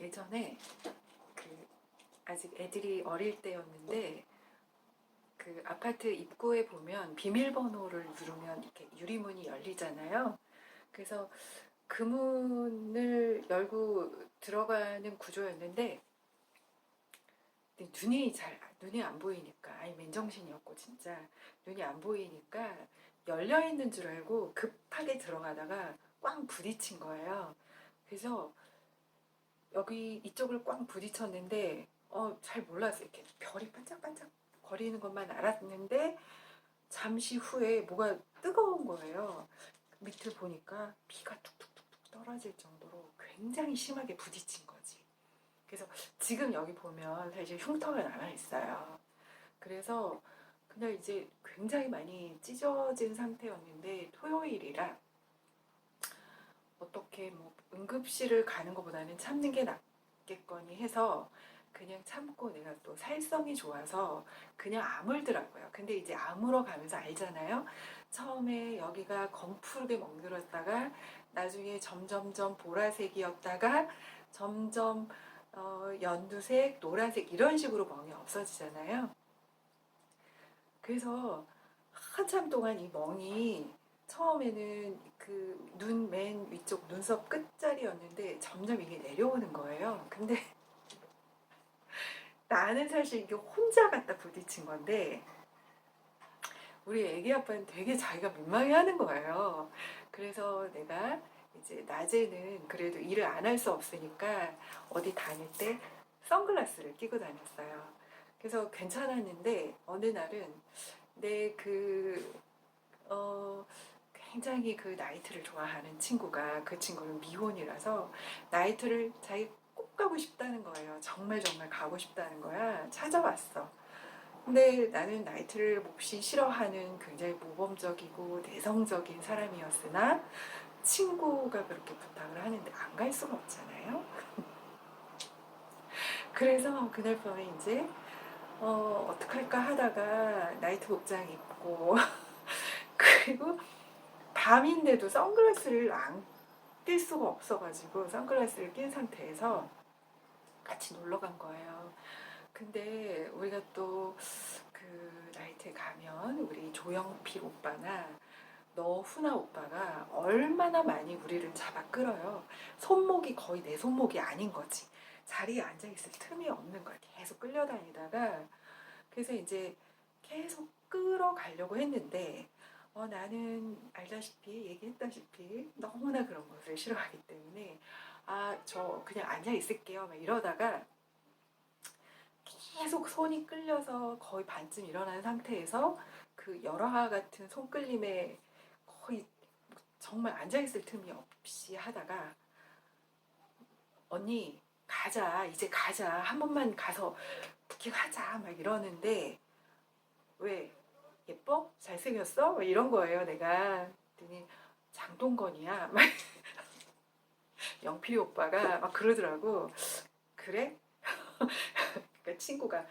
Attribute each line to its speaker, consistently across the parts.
Speaker 1: 예전에 그 아직 애들이 어릴 때였는데 그 아파트 입구에 보면 비밀번호를 누르면 이렇게 유리문이 열리잖아요. 그래서 그 문을 열고 들어가는 구조였는데 눈이 잘 눈이 안 보이니까 아니 맨정신이었고 진짜 눈이 안 보이니까 열려 있는 줄 알고 급하게 들어가다가 꽝 부딪힌 거예요. 그래서 여기 이쪽을 꽝 부딪혔는데 어 잘 몰랐어요. 이렇게 별이 반짝반짝 거리는 것만 알았는데 잠시 후에 뭐가 뜨거운 거예요. 밑을 보니까 비가 툭툭툭툭 떨어질 정도로 굉장히 심하게 부딪힌 거지. 그래서 지금 여기 보면 사실 흉터가 남아 있어요. 그래서 그날 이제 굉장히 많이 찢어진 상태였는데 토요일이라 어떻게 뭐 응급실을 가는 것보다는 참는 게 낫겠거니 해서 그냥 참고 내가 또 살성이 좋아서 그냥 아물더라고요. 근데 이제 아물어 가면서 알잖아요. 처음에 여기가 검푸르게 멍들었다가 나중에 점점점 보라색이었다가 점점 어, 연두색, 노란색 이런 식으로 멍이 없어지잖아요. 그래서 한참 동안 이 멍이 처음에는 그 눈 맨 위쪽 눈썹 끝자리였는데 점점 이게 내려오는 거예요. 근데 나는 사실 이게 혼자 갖다 부딪힌 건데 우리 애기 아빠는 되게 자기가 민망해 하는 거예요. 그래서 내가 이제 낮에는 그래도 일을 안 할 수 없으니까 어디 다닐 때 선글라스를 끼고 다녔어요. 그래서 괜찮았는데 어느 날은 내 그 어, 굉장히 그 나이트를 좋아하는 친구가 그 친구는 미혼이라서 나이트를 자기 꼭 가고 싶다는 거예요. 정말 정말 가고 싶다는 거야. 찾아왔어. 근데 나는 나이트를 몹시 싫어하는 굉장히 모범적이고 내성적인 사람이었으나 친구가 그렇게 부탁을 하는데 안 갈 수가 없잖아요. 그래서 그날 밤에 이제 어, 어떡할까 하다가 나이트 복장 입고 그리고 밤인데도 선글라스를 안 낄 수가 없어가지고 선글라스를 낀 상태에서 같이 놀러 간 거예요. 근데 우리가 또 그 나이트에 가면 우리 조영필 오빠나 너훈아 오빠가 얼마나 많이 우리를 잡아 끌어요. 손목이 거의 내 손목이 아닌 거지. 자리에 앉아 있을 틈이 없는 거야. 계속 끌려다니다가 그래서 이제 계속 끌어가려고 했는데 어, 나는 알다시피 얘기했다시피 너무나 그런 것을 싫어하기 때문에 아 저 그냥 앉아 있을게요. 막 이러다가 계속 손이 끌려서 거의 반쯤 일어난 상태에서 그 열화 같은 손끌림에 거의 정말 앉아 있을 틈이 없이 하다가 언니 가자 이제 가자. 한 번만 가서 부킹하자. 막 이러는데 잘생겼어? 막 이런 거예요 내가. 그랬더니 장동건이야. 막 영필이 오빠가 막 그러더라고. 그래? 그러니까 친구가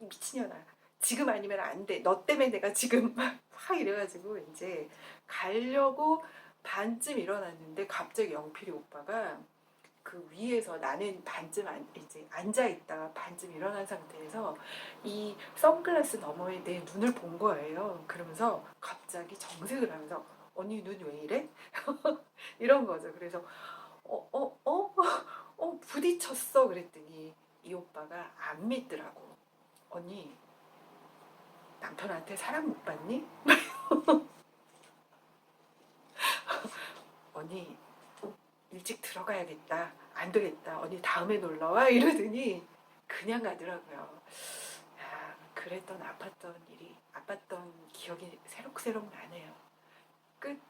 Speaker 1: 이 미친년아. 지금 아니면 안 돼. 너 때문에 내가 지금 확 이래가지고 이제 가려고 반쯤 일어났는데 갑자기 영필이 오빠가 그 위에서 나는 반쯤 안, 이제 앉아 있다가 반쯤 일어난 상태에서 이 선글라스 너머에 내 눈을 본 거예요. 그러면서 갑자기 정색을 하면서 언니 눈 왜 이래? 이런 거죠. 그래서 어 어 어 어 부딪혔어 그랬더니 이 오빠가 안 믿더라고. 언니 남편한테 사랑 못 받니? 언니 일찍 들어가야겠다. 안 되겠다. 언니 다음에 놀러 와 이러더니 그냥 가더라고요. 야, 그랬던 아팠던 일이 아팠던 기억이 새록새록 나네요. 끝.